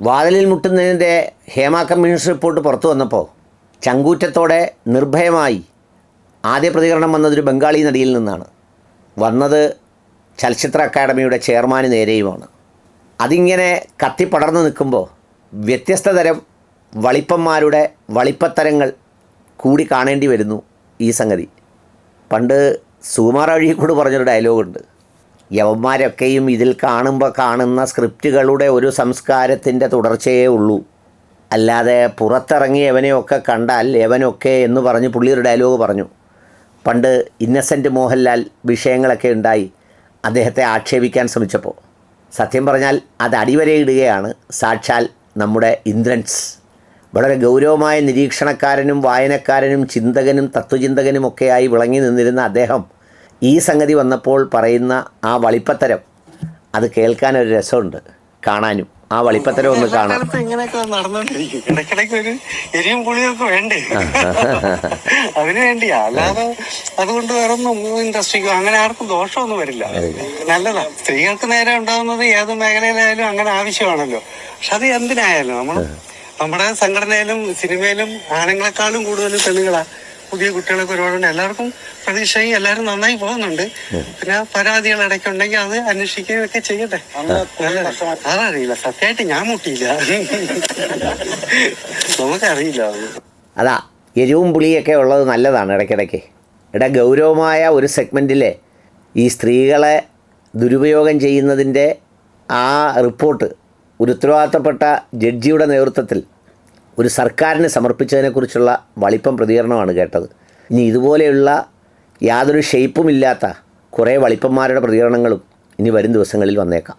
വാതിലിൽ മുട്ടുന്നതിന്റെ Hema commission report പുറത്തു വന്നപ്പോൾ ചങ്കൂറ്റത്തോടെ നിർഭയമായി ആദ്യ പ്രതികരണം വന്നതൊരു ബംഗാളി നടിയിൽ നിന്നാണ്. വന്നത് ചലച്ചിത്ര അക്കാദമിയുടെ ചെയർമാന് നേരെയുമാണ്. അതിങ്ങനെ കത്തിപ്പടർന്നു നിൽക്കുമ്പോൾ വ്യത്യസ്ത തരം വളിപ്പന്മാരുടെ വളിപ്പത്തരങ്ങൾ കൂടി കാണേണ്ടി വരുന്നു ഈ സംഗതി. പണ്ട് സുകുമാർ അഴീക്കോട് പറഞ്ഞൊരു ഡയലോഗുണ്ട്. യവന്മാരൊക്കെയും ഇതിൽ കാണുമ്പോൾ കാണുന്ന സ്ക്രിപ്റ്റുകളുടെ ഒരു സംസ്കാരത്തിന്റെ തുടർച്ചയേ ഉള്ളൂ. അല്ലാതെ പുറത്തിറങ്ങി എവനെയൊക്കെ കണ്ടാൽ എവനൊക്കെ എന്ന് പറഞ്ഞ് പുള്ളി ഒരു ഡയലോഗ് പറഞ്ഞു. പണ്ട് ഇന്നസെന്റ് മോഹൻലാൽ വിഷയങ്ങളൊക്കെ ഉണ്ടായി. അദ്ദേഹത്തെ ആക്ഷേപിക്കാൻ ശ്രമിച്ചപ്പോൾ. സത്യം പറഞ്ഞാൽ അത് അടിവരയിടുകയാണ്. സാക്ഷാൽ നമ്മുടെ ഇന്ദ്രൻസ്. വളരെ ഗൗരവമായ നിരീക്ഷണക്കാരനും വായനക്കാരനും ചിന്തകനും തത്വചിന്തകനും ഒക്കെയായി വിളങ്ങി നിന്നിരുന്ന അദ്ദേഹം ഈ സംഗതി വന്നപ്പോൾ പറയുന്ന ആ വളിപ്പത്തരം അത് കേൾക്കാൻ ഒരു രസമുണ്ട് കാണാനും. ആ വളിപ്പത്തരം ഒന്ന് കാണാം. അതിനു വേണ്ടിയാ. അല്ലാതെ അതുകൊണ്ട് വേറൊന്നും ഇൻഡസ്ട്രിക്കോ അങ്ങനെ ആർക്കും ദോഷമൊന്നും വരില്ല. നല്ലതാ. സ്ത്രീകൾക്ക് നേരെ ഉണ്ടാവുന്നത് ഏത് മേഖലയിലായാലും അങ്ങനെ ആവശ്യമാണല്ലോ. പക്ഷെ അത് എന്തിനായാലും നമ്മൾ നമ്മുടെ സംഘടനയിലും സിനിമയിലും ആണുങ്ങളെക്കാളും കൂടുതൽ പെണ്ണുങ്ങളാ. പുതിയ കുട്ടികളൊക്കെ ഒരുപാടുണ്ട്. എല്ലാവർക്കും പ്രതീക്ഷയും എല്ലാവരും നന്നായി പോകുന്നുണ്ട്. പിന്നെ പരാതികൾ ഇടയ്ക്കുണ്ടെങ്കിൽ അത് അന്വേഷിക്കുകയും ഒക്കെ ചെയ്യട്ടെ. അതറിയില്ല. സത്യമായിട്ട് ഞാൻ മുട്ടിയില്ല. നമുക്കറിയില്ല. അതാ. എരിവും പുളിയൊക്കെ ഉള്ളത് നല്ലതാണ് ഇടയ്ക്കിടയ്ക്ക്. ഇട ഗൗരവമായ ഒരു സെഗ്മെന്റിലെ ഈ സ്ത്രീകളെ ദുരുപയോഗം ചെയ്യുന്നതിന്റെ ആ റിപ്പോർട്ട് ഒരു ഉത്തരവാദിത്തപ്പെട്ട ജഡ്ജിയുടെ നേതൃത്വത്തിൽ ഒരു സർക്കാരിന് സമർപ്പിച്ചതിനെക്കുറിച്ചുള്ള വളിപ്പം പ്രതികരണമാണ് കേട്ടത്. ഇനി ഇതുപോലെയുള്ള യാതൊരു ഷെയ്പ്പുമില്ലാത്ത കുറേ വളിപ്പന്മാരുടെ പ്രതികരണങ്ങളും ഇനി വരും ദിവസങ്ങളിൽ വന്നേക്കാം.